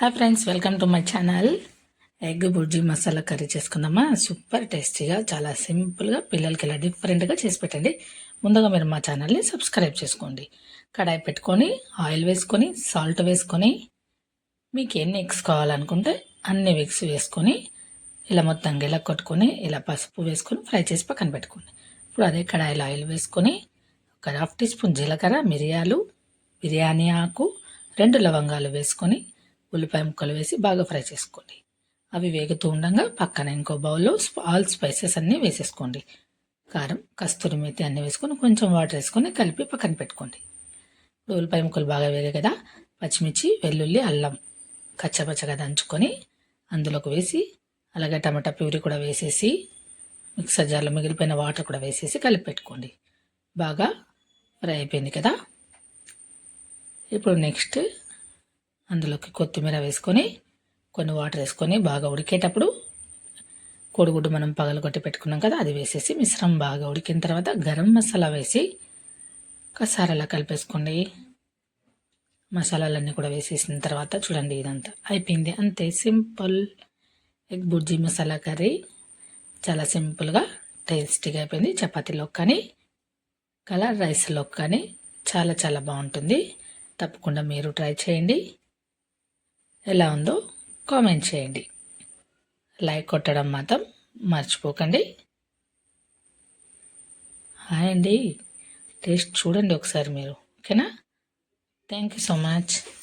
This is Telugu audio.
Hi friends welcome to my channel egg bhurji masala curry చేసుకుందామా? సూపర్ టేస్టీగా చాలా సింపుల్గా పిల్లలకి ఇలా డిఫరెంట్గా చేసి పెట్టండి. ముందుగా మీరు మా ఛానల్ని సబ్స్క్రైబ్ చేసుకోండి. కడాయి పెట్టుకొని ఆయిల్ వేసుకొని సాల్ట్ వేసుకొని మీకు ఎన్ని ఎగ్స్ కావాలనుకుంటే అన్ని ఎగ్స్ వేసుకొని ఇలా మొత్తం గిల కొట్టుకొని ఇలా పసుపు వేసుకొని ఫ్రై చేసి పక్కన పెట్టుకోండి. ఇప్పుడు అదే కడాయిలో ఆయిల్ వేసుకొని ఒక హాఫ్ టీ స్పూన్ జీలకర్ర మిరియాలు బిర్యానీ ఆకు రెండు లవంగాలు వేసుకొని ఉల్లిపాయ ముక్కలు వేసి బాగా ఫ్రై చేసుకోండి. అవి వేగుతూ ఉండగా పక్కన ఇంకో బౌల్లో ఆల్ స్పైసెస్ అన్నీ వేసేసుకోండి. కారం కస్తూరి మెతి అన్నీ వేసుకొని కొంచెం వాటర్ వేసుకొని కలిపి పక్కన పెట్టుకోండి. ఇప్పుడు ఉల్లిపాయ ముక్కలు బాగా వేగాయి కదా పచ్చిమిర్చి వెల్లుల్లి అల్లం కచ్చపచ్చగా దంచుకొని అందులోకి వేసి అలాగే టమాటా ప్యూరీ కూడా వేసేసి మిక్సర్ జార్లో మిగిలిపోయిన వాటర్ కూడా వేసేసి కలిపి పెట్టుకోండి. బాగా ఫ్రై అయిపోయింది కదా. ఇప్పుడు నెక్స్ట్ అందులోకి కొత్తిమీర వేసుకొని కొన్ని వాటర్ వేసుకొని బాగా ఉడికేటప్పుడు కోడిగుడ్డు మనం పగలగొట్టి పెట్టుకున్నాం కదా అది వేసేసి మిశ్రమం బాగా ఉడికిన తర్వాత గరం మసాలా వేసి ఒకసారి అలా కలిపేసుకోండి. మసాలాలన్నీ కూడా వేసేసిన తర్వాత చూడండి ఇదంతా అయిపోయింది. అంతే simple egg bhurji masala curry. చాలా సింపుల్గా టేస్టీగా అయిపోయింది. చపాతీలో కానీ కలర్ రైస్లో కానీ చాలా చాలా బాగుంటుంది. తప్పకుండా మీరు ట్రై చేయండి. ఎలా ఉందో కామెంట్ చేయండి. లైక్ కొట్టడం మాత్రం మర్చిపోకండి. హాయ్ అండి. టేస్ట్ చూడండి ఒకసారి మీరు ఓకేనా? Thank you so much.